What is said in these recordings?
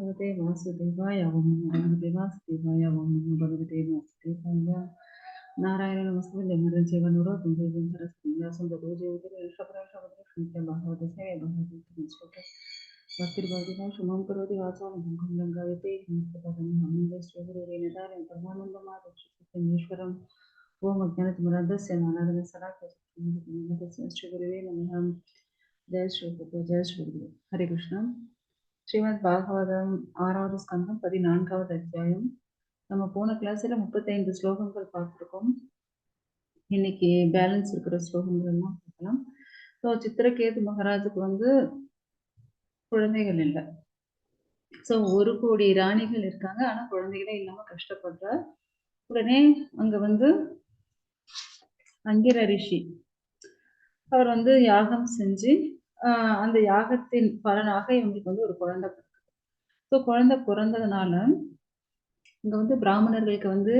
भगवते वासुदेवाय ओम नमो भगवते वासुदेवाय ओम नमो भगवते वासुदेवाय नारायण नमस्कृत्य नरचेवनुरो तुंजयं सरस्वतीं सुंदरो जयते शब्दं शब्दं शुद्धं भगवते सेवे भगवते तुमस्कृते भक्तिर्भवति न शुभं करोति वाचां मुखं गङ्गायते नमस्तपदं हमिन्दश्वरूरेण तारेण परमानन्दमादक्षितेश्वरम् ओम अज्ञानतिमराधस्य नारायणसराख्यस्य श्रीगुरुवे नमः जय श्री गुरु जय श्री गुरु हरे कृष्ण ஸ்ரீமத் பாகவதம் ஆறாவது ஸ்கந்தம் பதினான்காவது அத்தியாயம். நம்ம போன கிளாஸ்ல முப்பத்தைந்து ஸ்லோகங்கள் பார்த்துருக்கோம். இன்னைக்கு பேலன்ஸ் இருக்கிற ஸ்லோகங்கள் எல்லாம் பார்க்கலாம். ஸோ சித்திரகேது மகாராஜுக்கு வந்து குழந்தைகள் இல்லை. ஸோ ஒரு கோடி ராணிகள் இருக்காங்க. ஆனா குழந்தைகளே இல்லாம கஷ்டப்படுறார் உடனே அங்க வந்து அங்கிர ரிஷி அவர் வந்து யாகம் செஞ்சு அந்த யாகத்தின் பலனாக இவங்களுக்கு வந்து ஒரு குழந்தை பிறக்குது. ஸோ குழந்தை பிறந்ததுனால இங்க வந்து பிராமணர்களுக்கு வந்து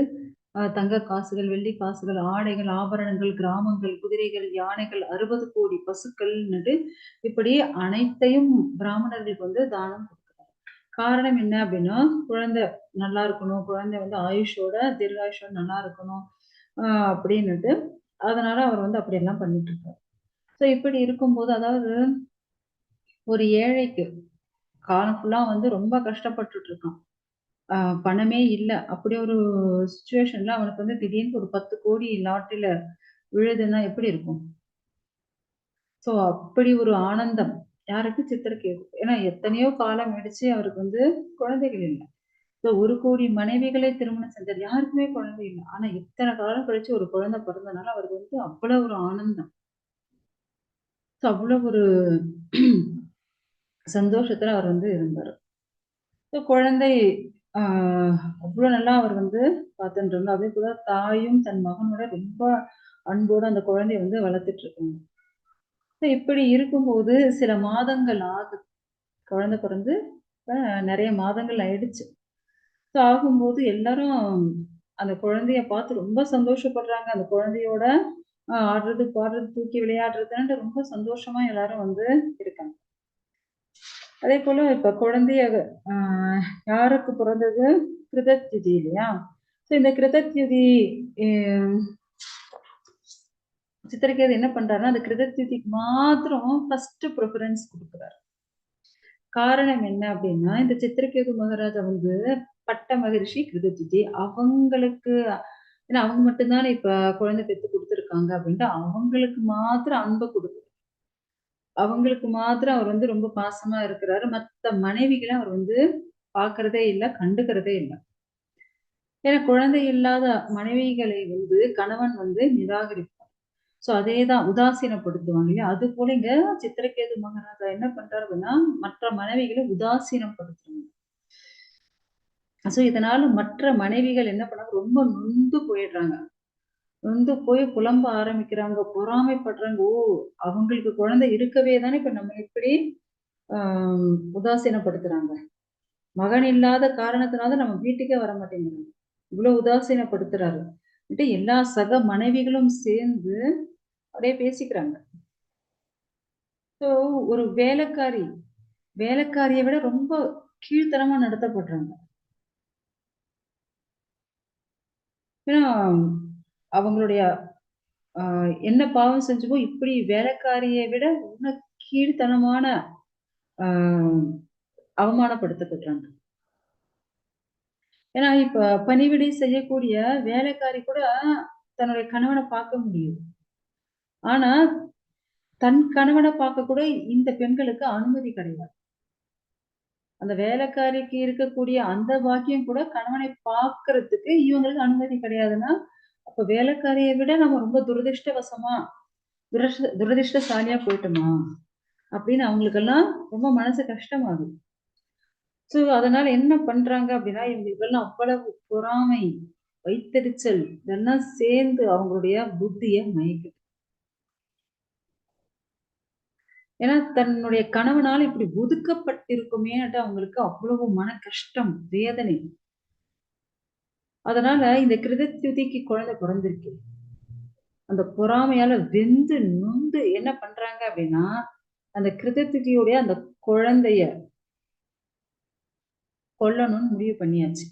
தங்க காசுகள் வெள்ளி காசுகள் ஆடைகள் ஆபரணங்கள் கிராமங்கள் குதிரைகள் யானைகள் அறுபது கோடி பசுக்கள்னுட்டு இப்படி அனைத்தையும் பிராமணர்களுக்கு வந்து தானம் கொடுக்குறாங்க. காரணம் என்ன அப்படின்னா குழந்தை நல்லா இருக்கணும் குழந்தை வந்து ஆயுஷோட தீர்காயுஷோட நல்லா இருக்கணும் ஆஹ் அப்படின்னுட்டு அதனால அவர் வந்து அப்படியெல்லாம் பண்ணிட்டு இருக்காரு. ஸோ இப்படி இருக்கும்போது அதாவது ஒரு ஏழைக்கு காலம் ஃபுல்லா வந்து ரொம்ப கஷ்டப்பட்டுட்டு இருக்கான் ஆஹ் பணமே இல்லை. அப்படி ஒரு சுச்சுவேஷன்ல அவனுக்கு வந்து திடீர்னு ஒரு பத்து கோடி லாட்டரியில விழுதுன்னா எப்படி இருக்கும்? ஸோ அப்படி ஒரு ஆனந்தம். யாருக்கு சித்திரக்கேது ஏன்னா எத்தனையோ காலம் ஆயிடுச்சு அவருக்கு வந்து குழந்தைகள் இல்லை. ஸோ ஒரு கோடி மனைவிகளை திருமணம் செஞ்சார் யாருக்குமே குழந்தை இல்லை. ஆனா இத்தனை காலம் கழிச்சு ஒரு குழந்தை பிறந்தனால அவருக்கு வந்து அவ்வளவு ஒரு ஆனந்தம். அவ்வளோ ஒரு சந்தோஷத்தில் அவர் வந்து இருந்தார். ஸோ குழந்தை அவ்வளோ நல்லா அவர் வந்து பார்த்துட்டு இருந்தார். அதே போல தாயும் தன் மகனோட ரொம்ப அன்போடு அந்த குழந்தைய வந்து வளர்த்துட்டு இருக்காங்க. ஸோ இப்படி இருக்கும்போது சில மாதங்கள் ஆகுது. குழந்தை பிறந்து நிறைய மாதங்கள் ஆயிடுச்சு. ஸோ ஆகும்போது எல்லாரும் அந்த குழந்தைய பார்த்து ரொம்ப சந்தோஷப்படுறாங்க. அந்த குழந்தையோட ஆடுறது பாடுறது தூக்கி விளையாடுறதுன்ட்டு ரொம்ப சந்தோஷமா எல்லாரும் வந்து இருக்காங்க. அதே போல இப்ப குழந்தைய ஆஹ் யாருக்கு பிறந்தது? கிருதத்யுதி இல்லையா? ஸோ இந்த கிருதத்யுதி சித்திரக்கேது என்ன பண்றாருன்னா அந்த கிருதத்யுதிக்கு மாத்திரம் ஃபர்ஸ்ட் ப்ரிஃபரன்ஸ் கொடுக்குறாரு. காரணம் என்ன அப்படின்னா இந்த சித்திரகேது மகாராஜா வந்து பட்ட மகிழ்ச்சி கிருதத்யுதி அவங்களுக்கு ஏன்னா அவங்க மட்டும்தானே இப்ப குழந்தை பெற்று கொடுத்துருக்காங்க அப்படின்ட்டு அவங்களுக்கு மாத்திரம் அன்பை கொடுக்குது அவங்களுக்கு மாத்திரம் அவர் வந்து ரொம்ப பாசமா இருக்கிறாரு. மற்ற மனைவிகளை அவர் வந்து பாக்குறதே இல்லை கண்டுக்கிறதே இல்லை. ஏன்னா குழந்தை இல்லாத மனைவிகளை வந்து கணவன் வந்து நிராகரிப்பார். சோ அதே தான் உதாசீனப்படுத்துவாங்க இல்லையா? அது போல இங்க சித்திரகேது மகாராஜா என்ன பண்றாரு அப்படின்னா மற்ற மனைவிகளை உதாசீனப்படுத்துறாங்க. ஸோ இதனால மற்ற மனைவிகள் என்ன பண்ணாங்க? ரொம்ப நொந்து போயிடுறாங்க. நொந்து போய் புலம்ப ஆரம்பிக்கிறாங்க. பொறாமைப்படுறாங்க. ஓ அவங்களுக்கு குழந்தை இருக்கவே தானே இப்ப நம்ம எப்படி ஆஹ் உதாசீனப்படுத்துறாங்க. மகன் இல்லாத காரணத்தினால நம்ம வீட்டுக்கே வர மாட்டேங்கிறாங்க. இவ்வளவு உதாசீனப்படுத்துறாரு. எல்லா சக மனைவிகளும் சேர்ந்து அப்படியே பேசிக்கிறாங்க. ஸோ ஒரு வேலைக்காரி வேலைக்காரியை விட ரொம்ப கீழ்த்தனமா நடத்தப்படுறாங்க. ஏன்னா அவங்களுடைய ஆஹ் என்ன பாவம் செஞ்சுமோ இப்படி வேலைக்காரியை விட உன்ன கீழ்த்தனமான ஆஹ் அவமானப்படுத்தப்படுறாங்க. ஏன்னா இப்ப பணிவிடை செய்யக்கூடிய வேலைக்காரி கூட தன்னுடைய கணவனை பார்க்க முடியும். ஆனா தன் கணவனை பார்க்க கூட இந்த பெண்களுக்கு அனுமதி கிடையாது. அந்த வேலைக்காரிக்கு இருக்கக்கூடிய அந்த பாக்கியம் கூட கணவனை பார்க்கறதுக்கு இவங்களுக்கு அனுமதி கிடையாதுன்னா அப்ப வேலைக்காரியை விட நம்ம ரொம்ப துரதிருஷ்டவசமா துரஷ்ட துரதிருஷ்டசாலியா போயிட்டோமா? அப்படின்னு அவங்களுக்கெல்லாம் ரொம்ப மனசு கஷ்டமாகும் ஸோ அதனால என்ன பண்றாங்க அப்படின்னா இவங்களுக்கெல்லாம் அவ்வளவு பொறாமை வைத்தறிச்சல் இதெல்லாம் சேர்ந்து அவங்களுடைய புத்தியை மயக்குது ஏன்னா தன்னுடைய கணவனால் இப்படி ஒதுக்கப்பட்டிருக்குமேன்ட்டு அவங்களுக்கு அவ்வளவு மன கஷ்டம் வேதனை. அதனால இந்த கிருதத்யுதிக்கு குழந்தை பிறந்திருக்கு. அந்த பொறாமையால வெந்து நொந்து என்ன பண்றாங்க அப்படின்னா அந்த கிருதத்யுதியுடைய அந்த குழந்தைய கொல்லணும்னு முடிவு பண்ணியாச்சு.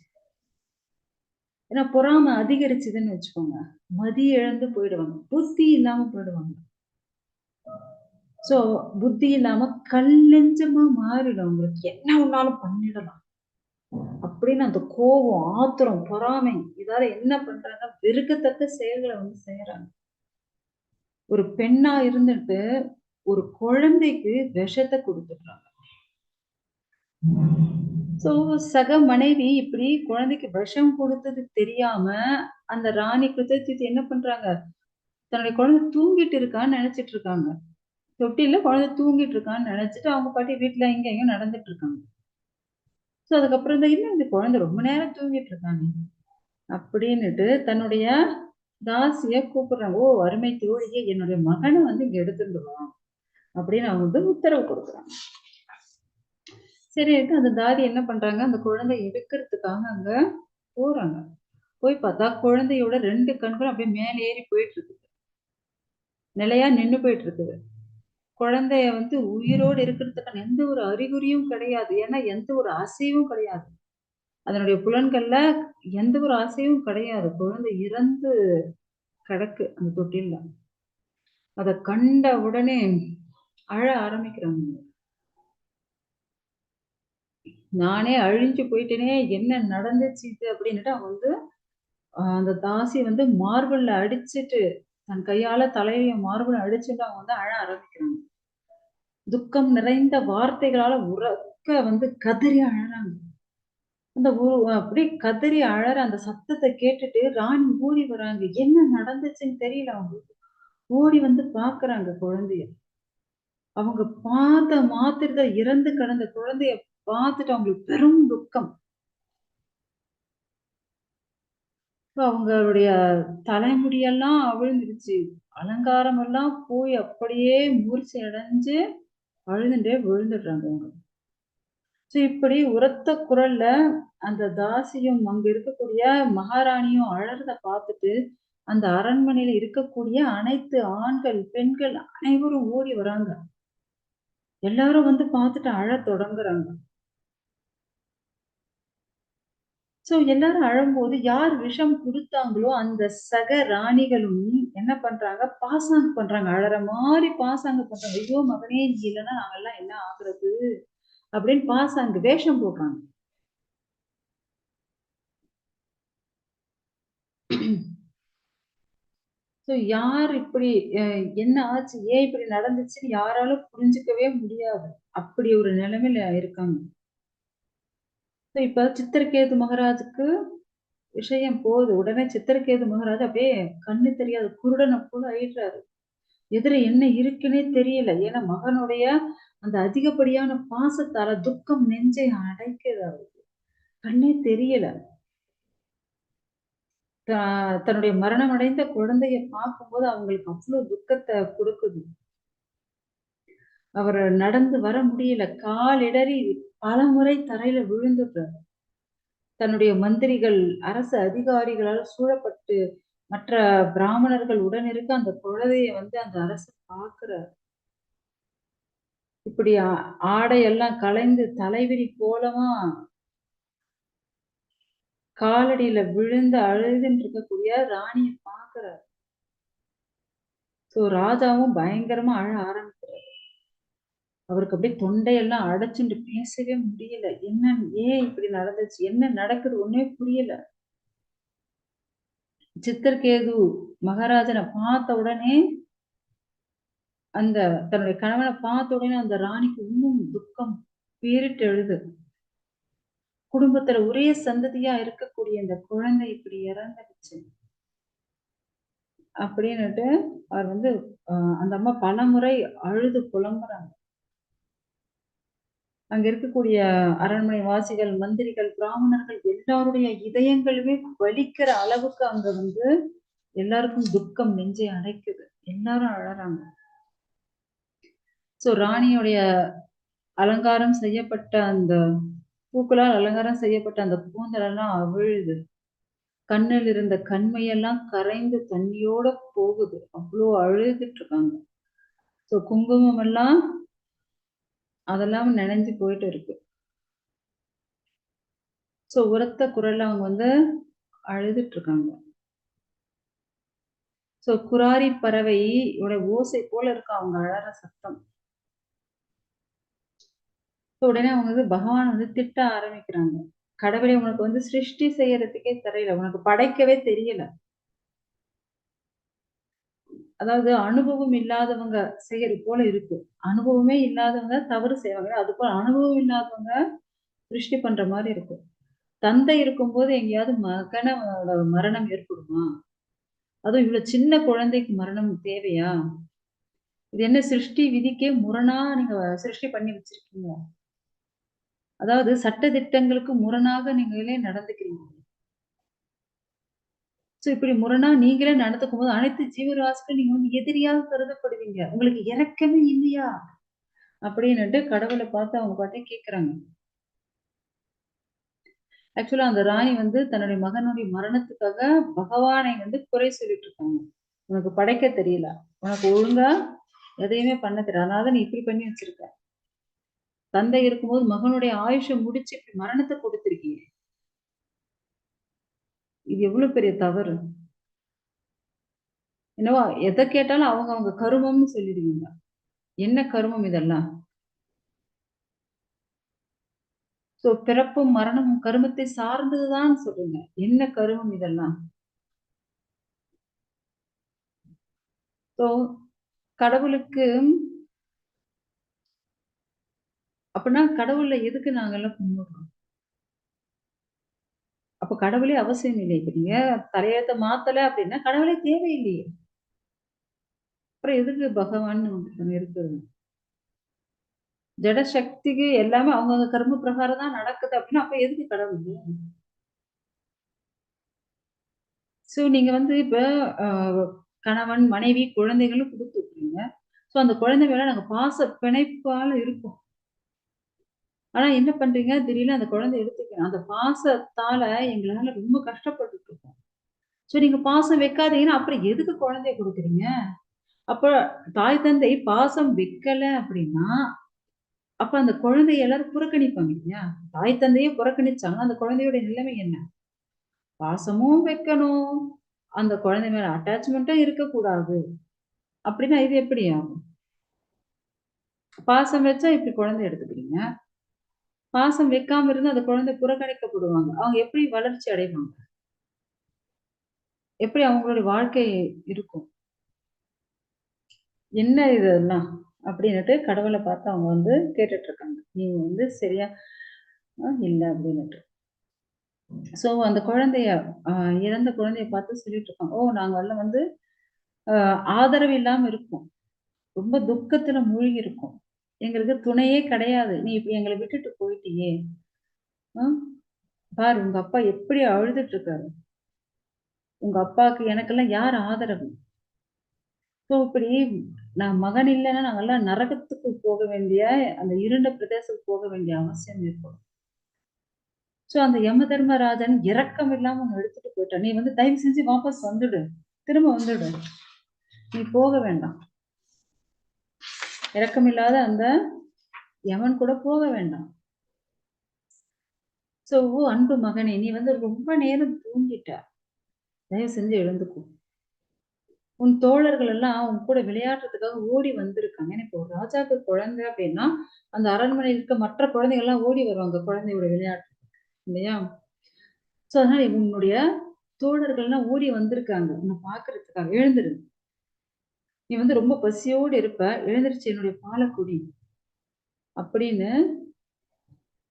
ஏன்னா பொறாம அதிகரிச்சுதுன்னு வச்சுக்கோங்க. மதி இழந்து போயிடுவாங்க. புத்தி இல்லாம போயிடுவாங்க. சோ புத்தி இல்லாம கல்லெஞ்சமா மாறிடும் உங்களுக்கு என்ன ஒன்னாலும் பண்ணிடலாம். அப்படின்னு அந்த கோபம் ஆத்திரம் பொறாமை இதால என்ன பண்றாங்க? வெறுக்கத்தக்க செயல்களை வந்து செய்யறாங்க ஒரு பெண்ணா இருந்துட்டு ஒரு குழந்தைக்கு விஷத்தை கொடுத்துடுறாங்க. சோ சக மனைவி இப்படி குழந்தைக்கு விஷம் கொடுத்தது தெரியாம அந்த ராணி கிருத்தஜித் என்ன பண்றாங்க? தன்னுடைய குழந்தை தூங்கிட்டு இருக்கான்னு நினைச்சிட்டு இருக்காங்க. தொட்டில குழந்தை தூங்கிட்டு இருக்கான்னு நினைச்சிட்டு அவங்க பாட்டி வீட்டுல இங்க எங்கேயும் நடந்துட்டு இருக்காங்க. சோ அதுக்கப்புறம் இந்த இன்னும் இந்த குழந்தை ரொம்ப நேரம் தூங்கிட்டு இருக்காங்க அப்படின்னுட்டு தன்னுடைய தாசிய கூப்பிடுறாங்க. ஓ அருமை தோழியே என்னுடைய மகனை வந்து இங்க எடுத்துட்டு அப்படின்னு அவங்க வந்து உத்தரவு கொடுக்குறாங்க. சரி அந்த தாதி என்ன பண்றாங்க? அந்த குழந்தை எடுக்கிறதுக்காக அங்க போறாங்க. போய் பார்த்தா குழந்தையோட ரெண்டு கண்களும் அப்படியே மேலே ஏறி போயிட்டு இருக்குது நிலையா நின்னு போயிட்டு இருக்குது குழந்தைய வந்து உயிரோடு இருக்கிறதுக்கான எந்த ஒரு அறிகுறியும் கிடையாது. ஏன்னா எந்த ஒரு அசைவும் கிடையாது. அதனுடைய புலன்கள்ல எந்த ஒரு அசைவும் கிடையாது. குழந்தை இறந்து கிடக்கு அந்த தொட்டில அதை கண்ட உடனே அழ ஆரம்பிக்கிறாங்க. நானே அழிஞ்சு போயிட்டேனே என்ன நடந்துச்சு இது அப்படின்னுட்டு அவன் வந்து அந்த தாசி வந்து மார்பிள்ல அடிச்சுட்டு தன் கையால தலைய மார்பிள் அடிச்சுட்டு அவங்க வந்து அழ ஆரம்பிக்கிறாங்க துக்கம் நிறைந்த வார்த்தைகளால உறக்க வந்து கதறி அழறாங்க. அந்த அப்படி கதறி அழற அந்த சத்தத்தை கேட்டுட்டு ராணி ஓடி வராங்க. என்ன நடந்துச்சுன்னு தெரியல அவங்களுக்கு. ஓடி வந்து பாக்குறாங்க குழந்தைய. அவங்க பார்த்த மாத்திரத இறந்து கிடந்த குழந்தைய பார்த்துட்டு அவங்களுக்கு பெரும் துக்கம். அவங்களுடைய தலைமுடியெல்லாம் அவிழ்ந்துருச்சு. அலங்காரம் எல்லாம் போய் அப்படியே மூர்ச்சி அடைஞ்சு அழுதுண்டே விழுந்துடுறாங்க அவங்க. ஸோ இப்படி உரத்த குரல்ல அந்த தாசியும் அங்க இருக்கக்கூடிய மகாராணியும் அழறத பார்த்துட்டு அந்த அரண்மனையில இருக்கக்கூடிய அனைத்து ஆண்கள் பெண்கள் அனைவரும் ஓடி வராங்க. எல்லாரும் வந்து பார்த்துட்டு அழ தொடங்குறாங்க. சோ எல்லாரும் அழும்போது யார் விஷம் குடுத்தாங்களோ அந்த சக ராணிகளும் என்ன பண்றாங்க? பாசாங்கு பண்றாங்க. அழற மாதிரி பாசாங்கு பண்றாங்க. ஐயோ மகனே நீ இல்லைன்னா நாங்கெல்லாம் என்ன ஆகுறது? அப்படின்னு பாசாங்கு வேஷம் போடுறாங்க. ஸோ யார் இப்படி என்ன ஆச்சு? ஏன் இப்படி நடந்துச்சுன்னு யாராலும் புரிஞ்சுக்கவே முடியாது. அப்படி ஒரு நிலைமையில இருக்காங்க. இப்ப சித்திரகேது மகாராஜுக்கு விஷயம் போகுது. உடனே சித்திரகேது மகாராஜ் அப்படியே கண்ணு தெரியாது குருடனை போல ஆயிடுறாரு. எதிர என்ன இருக்குன்னே தெரியல. ஏன்னா மகனுடைய அந்த அதிகப்படியான பாசத்தால துக்கம் நெஞ்சை அடைக்கிறது அவருக்கு. கண்ணே தெரியல. தன்னுடைய மரணம் அடைந்த குழந்தைய பார்க்கும்போது அவங்களுக்கு அவ்வளவு துக்கத்தை கொடுக்குது. அவர் நடந்து வர முடியல. கால் இடறி பல முறை தரையில விழுந்துடுறார் தன்னுடைய மந்திரிகள் அரசு அதிகாரிகளால் சூழப்பட்டு மற்ற பிராமணர்கள் உடன் இருக்க அந்த குழந்தைய வந்து அந்த அரசு பார்க்கிறார். இப்படி ஆடையெல்லாம் கலைந்து தலைவிரி போலமா காலடியில விழுந்து அழுதுன்னு இருக்கக்கூடிய ராணியை பார்க்கிறார். சோ ராஜாவும் பயங்கரமா அழ ஆரம்பிக்கிறார். அவருக்கு அப்படியே தொண்டையெல்லாம் அடைச்சுட்டு பேசவே முடியல. என்ன ஏன் இப்படி நடந்துச்சு? என்ன நடக்குது? ஒன்னே புரியல. சித்தர்கேது மகாராஜனை பார்த்த உடனே அந்த தன்னுடைய கணவனை பார்த்த உடனே அந்த ராணிக்கு இன்னும் துக்கம் பீரிட்டு எழுது. குடும்பத்துல ஒரே சந்ததியா இருக்கக்கூடிய அந்த குழந்தை இப்படி இறந்துடுச்சு. அப்படின்னுட்டு அவர் வந்து அந்த அம்மா பல முறை அழுது புலம்புறாங்க. அங்க இருக்கக்கூடிய அரண்மனை வாசிகள் மந்திரிகள் பிராமணர்கள் எல்லாருடைய இதயங்களுமே வலிக்கிற அளவுக்கு அங்க வந்து எல்லாருக்கும் துக்கம் நெஞ்சை அடைக்குது. எல்லாரும் அழறாங்க. சோ ராணியுடைய அலங்காரம் செய்யப்பட்ட அந்த பூக்களால் அலங்காரம் செய்யப்பட்ட அந்த கூந்தலெல்லாம் அவிழுது. கண்ணில் இருந்த கண்மையெல்லாம் கரைந்து தண்ணியோட போகுது. அவ்வளோ அழுதுட்டு இருக்காங்க. ஸோ குங்குமம் எல்லாம் அதெல்லாம் நினைஞ்சு போயிட்டு இருக்கு. ஸோ உரத்த குரல்ல அவங்க வந்து அழுதுட்டு இருக்காங்க. ஸோ குராரி பறவை ஓசை போல இருக்கு அவங்க அழற சத்தம். உடனே அவங்க வந்து பகவான் வந்து திட்ட ஆரம்பிக்கிறாங்க. கடவுளை உனக்கு வந்து சிருஷ்டி செய்யறதுக்கே தெரியல. உனக்கு படைக்கவே தெரியல. அதாவது அனுபவம் இல்லாதவங்க செய்யறது போல இருக்கு. அனுபவமே இல்லாதவங்க தவறு செய்வாங்க. அது போல அனுபவம் இல்லாதவங்க சிருஷ்டி பண்ற மாதிரி இருக்கும். தந்தை இருக்கும்போது எங்கேயாவது மகனோட மரணம் ஏற்படுமா? அதுவும் இவ்வளவு சின்ன குழந்தைக்கு மரணம் தேவையா? இது என்ன சிருஷ்டி விதிக்கே முரணா நீங்க சிருஷ்டி பண்ணி வச்சிருக்கீங்க? அதாவது சட்ட திட்டங்களுக்கு முரணாக நீங்களே நடந்துக்கிறீங்க. சோ இப்படி முரணா நீங்களே நடந்துக்கும் போது அனைத்து ஜீவராசிகளும் நீங்க வந்து எதிரியாக கருதப்படுவீங்க. உங்களுக்கு இறக்கமே இல்லையா? அப்படின்னுட்டு கடவுளை பார்த்து அவங்க பாட்டே கேக்குறாங்க. ஆக்சுவலா அந்த ராணி வந்து தன்னுடைய மகனுடைய மரணத்துக்காக பகவானை வந்து குறை சொல்லிட்டு இருக்காங்க. உனக்கு படைக்க தெரியல. உனக்கு ஒழுங்கா எதையுமே பண்ண தெரியல. அதனால நீ இப்படி பண்ணி வச்சிருக்க. தந்தை இருக்கும்போது மகனுடைய ஆயுஷம் முடிச்சு இப்படி மரணத்தை கொடுத்து இது எவ்வளவு பெரிய தவறு? என்னவா எதை கேட்டாலும் அவங்க அவங்க கருமம்னு சொல்லிடுவீங்க. என்ன கருமம் இதெல்லாம்? சோ பிறப்பும் மரணமும் கருமத்தை சார்ந்ததுதான் சொல்லுங்க என்ன கருமம் இதெல்லாம்? சோ கடவுளுக்கு அப்படின்னா கடவுள்ல எதுக்கு நாங்க எல்லாம் கும்பிடுறோம்? அப்ப கடவுளே அவசியம் இல்லை இப்ப நீங்க தலையத்தை மாத்தல அப்படின்னா கடவுளே தேவையில்லையே. அப்புறம் எதுக்கு பகவான் இருக்கிறது? ஜட சக்திக்கு எல்லாமே அவங்க கர்ம பிரகாரம் தான் நடக்குது அப்படின்னா அப்ப எதுக்கு கடவுள்? சோ நீங்க வந்து இப்ப கணவன் மனைவி குழந்தைகளும் கொடுத்து விட்டுருங்க. சோ அந்த குழந்தை மேல நாங்க பாச பிணைப்பால இருக்கோம். ஆனா என்ன பண்றீங்க? திடீர்னு அந்த குழந்தை எடுத்துக்கணும். அந்த பாசத்தால எங்களால ரொம்ப கஷ்டப்பட்டுட்டு இருக்கோம் சோ நீங்க பாசம் வைக்காதீங்கன்னா அப்புறம் எதுக்கு குழந்தைய கொடுக்குறீங்க? அப்ப தாய் தந்தை பாசம் வைக்கல அப்படின்னா அப்ப அந்த குழந்தைய எல்லாரும் புறக்கணிப்பாங்க இல்லையா? தாய் தந்தையே புறக்கணிச்சாங்கன்னா அந்த குழந்தையோட நிலைமை என்ன? பாசமும் வைக்கணும். அந்த குழந்தை மேல அட்டாச்மெண்ட்டும் இருக்கக்கூடாது. அப்படின்னா இது எப்படி ஆகும்? பாசம் வச்சா இப்படி குழந்தை எடுத்துக்கிறீங்க. பாசம் வைக்காம இருந்து அந்த குழந்தை புறக்கணிக்கப்படுவாங்க. அவங்க எப்படி வளர்ச்சி அடைவாங்க? எப்படி அவங்களுடைய வாழ்க்கை இருக்கும்? என்ன இதெல்லாம் அப்படின்னுட்டு கடவுளை பார்த்து அவங்க வந்து கேட்டுட்டு இருக்காங்க நீங்க வந்து சரியா இல்லை அப்படின்னுட்டு. சோ அந்த குழந்தைய இறந்த குழந்தைய பார்த்து சொல்லிட்டு இருக்காங்க ஓ நாங்க எல்லாம் வந்து ஆஹ் ஆதரவு இல்லாம இருக்கோம். ரொம்ப துக்கத்துல மூழ்கி இருக்கோம் எங்களுக்கு துணையே கிடையாது. நீ இப்ப எங்களை விட்டுட்டு போயிட்டியே. பாரு உங்க அப்பா எப்படி அழுதுட்டு இருக்காரு? உங்க அப்பாவுக்கு எனக்கெல்லாம் யார் ஆதரவு? ஸோ இப்படி நான் மகன் இல்லைன்னா நாங்கெல்லாம் நரகத்துக்கு போக வேண்டிய அந்த இருண்ட பிரதேசத்துக்கு போக வேண்டிய அவசியம் ஏற்படும் ஸோ அந்த யம தர்மராஜன் இறக்கம் இல்லாம ஒன்று எடுத்துட்டு போயிட்டான். நீ வந்து தயவு செஞ்சு வாபஸ் வந்துடு. திரும்ப வந்துடு. நீ போக வேண்டாம். இறக்கமில்லாத அந்த யமன் கூட போக வேண்டாம். சோ அன்பு மகனே நீ வந்து ரொம்ப நேரம் தூங்கிட்ட. தயவு செஞ்சு எழுந்துக்கும் உன் தோழர்கள் எல்லாம் உன் கூட விளையாடுறதுக்காக ஓடி வந்திருக்காங்க. ஏன்னா இப்போ ராஜாக்கு குழந்தை அப்படின்னா அந்த அரண்மனையில் இருக்க மற்ற குழந்தைகள் எல்லாம் ஓடி வருவாங்க குழந்தையோட விளையாட்டு இல்லையா? சோ அதனால உன்னுடைய தோழர்கள் எல்லாம் ஓடி வந்திருக்காங்க. உன்னை பாக்குறதுக்காக எழுந்துரு. நீ வந்து ரொம்ப பசியோடு இருப்ப எழுந்திருச்சு என்னுடைய பாலை குடி. அப்படின்னு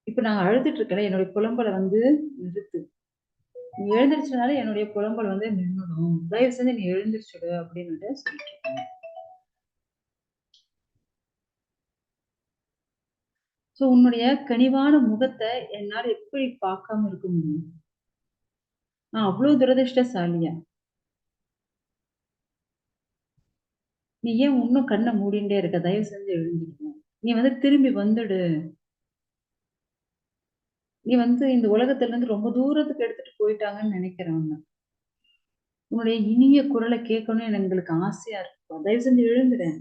இப்ப நான் அழுதுட்டு இருக்கேன் என்னுடைய புலம்பலை வந்து நிறுத்து. நீ எழுந்திருச்சனால என்னுடைய புலம்பல் வந்து நின்றுடும் தயவு செஞ்சு நீ எழுந்திருச்சுடு அப்படின்னு சொல்லிட்டு ஸோ உன்னுடைய கனிவான முகத்தை என்னால் எப்படி பார்க்காம இருக்க முடியும்? நான் அவ்வளவு துரதிருஷ்டசாலியா? நீ ஏன் இன்னும் கண்ணை மூடிண்டே இருக்க? தயவு செஞ்சு எழுந்திருக்க நீ வந்து திரும்பி வந்துடு. நீ வந்து இந்த உலகத்துல இருந்து ரொம்ப தூரத்துக்கு எடுத்துட்டு போயிட்டாங்கன்னு நினைக்கிறவங்க உன்னுடைய இனிய குரலை கேட்கணும்னு எங்களுக்கு ஆசையா இருக்கும் தயவு செஞ்சு எழுந்துறேன்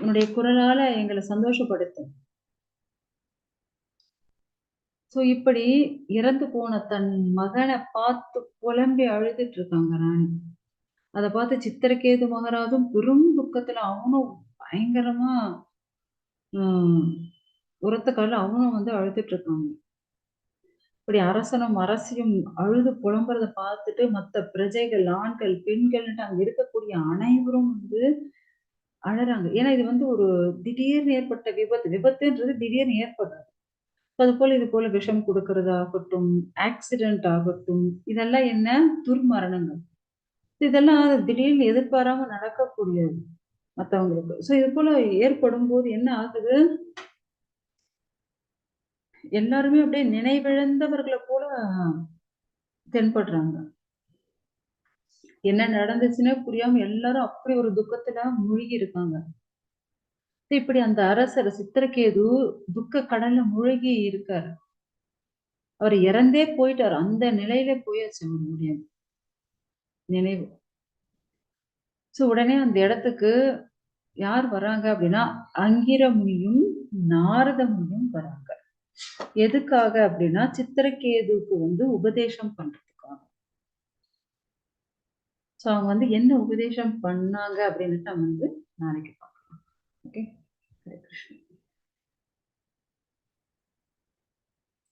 உன்னுடைய குரலால எங்களை சந்தோஷப்படுத்தும் ஸோ இப்படி இறந்து போன தன் மகனை பார்த்து புலம்பி அழுதுட்டு இருக்காங்க ராணி. அதை பார்த்து சித்திரகேது மகராஜும் பெரும் துக்கத்துல அவனும் பயங்கரமா ஆஹ் உரத்த கால அவனும் வந்து அழுதுட்டு இருக்காங்க. இப்படி அரசனும் அரசியும் அழுது புலம்புறத பார்த்துட்டு மற்ற பிரஜைகள் ஆண்கள் பெண்கள்ன்ட்டு அங்க இருக்கக்கூடிய அனைவரும் வந்து அழறாங்க. ஏன்னா இது வந்து ஒரு திடீர்னு ஏற்பட்ட விபத்து. விபத்துன்றது திடீர்னு ஏற்படுறது அது போல இது போல விஷம் கொடுக்கறதாகட்டும் ஆக்சிடென்ட் ஆகட்டும் இதெல்லாம் என்ன? துர்மரணங்கள். இதெல்லாம் திடீர்னு எதிர்பாராம நடக்கக்கூடியது மற்றவங்களுக்கு ஸோ இது போல ஏற்படும் போது என்ன ஆகுது? எல்லாருமே அப்படியே நினைவிழந்தவர்களை போல தென்படுறாங்க. என்ன நடந்துச்சுன்னே புரியாம எல்லாரும் அப்படி ஒரு துக்கத்துல மூழ்கி இருக்காங்க. இப்படி அந்த அரசர் சித்திரகேது துக்க கடல்ல மூழ்கி இருக்காரு. அவர் இறந்தே போயிட்டார். அந்த நிலையில போயாச்சு அவருடைய நினைவு. சோ உடனே அந்த இடத்துக்கு யார் வராங்க அப்படின்னா அங்கிரமுனியும் நாரதமுனியும் வராங்க. எதுக்காக அப்படின்னா சித்திரக்கேதுக்கு வந்து உபதேசம் பண்றதுக்காக. சோ அவங்க வந்து என்ன உபதேசம் பண்ணாங்க அப்படின்னுட்டு நம்ம வந்து நாளைக்கு பார்க்கலாம். ஓகே ஹரே கிருஷ்ணன்